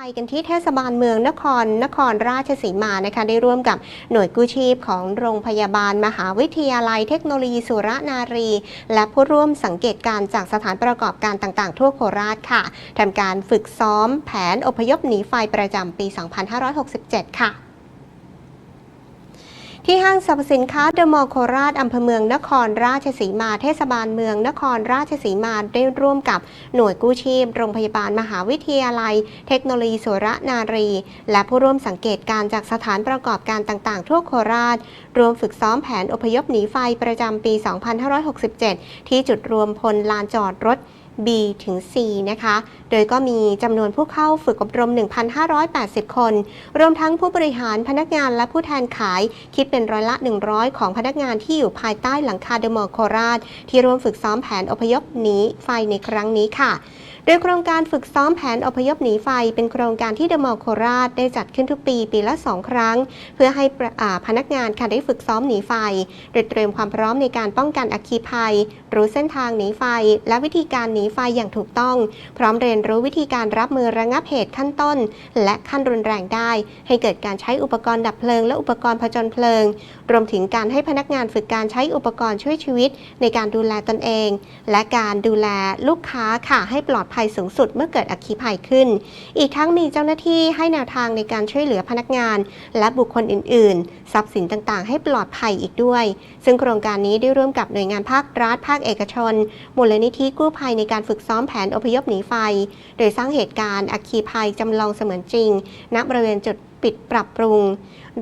ไปกันที่เทศบาลเมืองนครนครราชสีมานะคะได้ร่วมกับหน่วยกู้ชีพของโรงพยาบาลมหาวิทยาลัยเทคโนโลยีสุรนารี และผู้ร่วมสังเกตการจากสถานประกอบการต่างๆ ทั่วโคราชค่ะทำการฝึกซ้อมแผนอพยพหนีไฟประจำปี 2567 ค่ะ ที่ห้างสรรพสินค้าเดอะมอลล์โคราชอำเภอเมืองนครราชสีมาเทศบาลเมืองนครราชสีมาได้ร่วมกับหน่วยกู้ชีพ โรงพยาบาลมหาวิทยาลัย เทคโนโลยีสุรนารี และผู้ร่วมสังเกตการณ์จากสถานประกอบการต่างๆ ทั่วโคราช รวมฝึกซ้อมแผนอพยพหนีไฟประจำปี 2567 ที่จุดรวมพลลานจอดรถ B ถึง C นะคะ โดยก็มีจำนวนผู้เข้าฝึกอบรม 1,580 คน รวมทั้งผู้บริหารพนักงานและผู้แทนขาย คิดเป็นร้อยละ 100 ของพนักงานที่อยู่ภายใต้หลังคาเดอะมอลล์โคราช ที่ร่วมฝึกซ้อมแผนอพยพหนีไฟในครั้งนี้ค่ะ ดยโครงการฝึกซ้อมแผนอพยพหนีไฟ เป็นโครงการที่เดอะมอลโคราชได้จัดขึ้นทุกปีปีละ 2 ครั้ง เพื่อให้พนักงานค่ะได้ฝึกซ้อมหนีไฟโดยเตรียมความพร้อมในการป้องกันอัคคีภัย รู้เส้นทางหนีไฟ และวิธีการหนีไฟอย่างถูกต้อง พร้อมเรียนรู้วิธีการรับมือระงับเหตุขั้นต้น และขั้นรุนแรงได้ ให้เกิดการใช้อุปกรณ์ดับเพลิง และอุปกรณ์ผจญเพลิง รวมถึงการให้พนักงานฝึกการใช้อุปกรณ์ช่วยชีวิต ในการดูแลตนเอง และการดูแลลูกค้าค่ะให้ปลอดภัยสูงสุดเมื่อเกิดอัคคีภัยขึ้น อีกทั้งมีเจ้าหน้าที่ให้แนวทางในการช่วยเหลือพนักงาน และบุคคลอื่น ๆ ทรัพย์สินต่าง ๆ ให้ปลอดภัยอีกด้วย ซึ่งโครงการนี้ได้ร่วมกับหน่วยงานภาครัฐภาคเอกชน มูลนิธิกู้ภัยในการฝึกซ้อมแผนอพยพหนีไฟ โดยสร้างเหตุการณ์อัคคีภัยจำลองเสมือนจริง ณ บริเวณจุดปิดปรับปรุง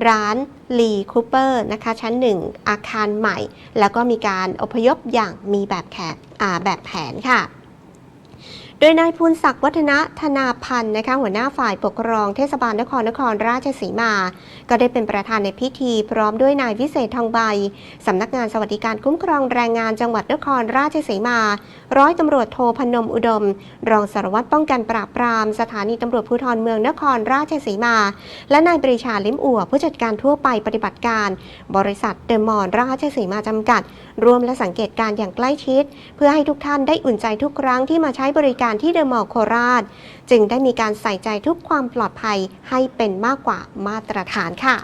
ร้านลีคูเปอร์นะคะชั้นหนึ่งอาคารใหม่ แล้วก็มีการอพยพอย่างมีแบบแผนแบบแผนค่ะ โดยนายภูลศักดิ์วัฒนธนาพันธ์นะคะหัวหน้าฝ่ายปกครองเทศบาลนครนครราชสีมา ก็ได้เป็นประธานในพิธี พร้อมด้วยนายวิเศษทองใบสำนักงานสวัสดิการคุ้มครองแรงงานจังหวัดนครราชสีมา ร้อยตำรวจโทพนมอุดม รองสารวัตรป้องกันปราบปราม สถานีตำรวจภูธรเมืองนครราชสีมา และนายปรีชาลิมอั่วผู้จัดการทั่วไปปฏิบัติการ บริษัทเดอมอลล์ราชสีมาจำกัด ร่วมและสังเกตการ์อย่างใกล้ชิด เพื่อให้ทุกท่านได้อุ่นใจทุกครั้งที่มาใช้บริการการที่เดอะมอลล์โคราช จึงได้มีการใส่ใจทุกความปลอดภัยให้เป็นมากกว่ามาตรฐานค่ะ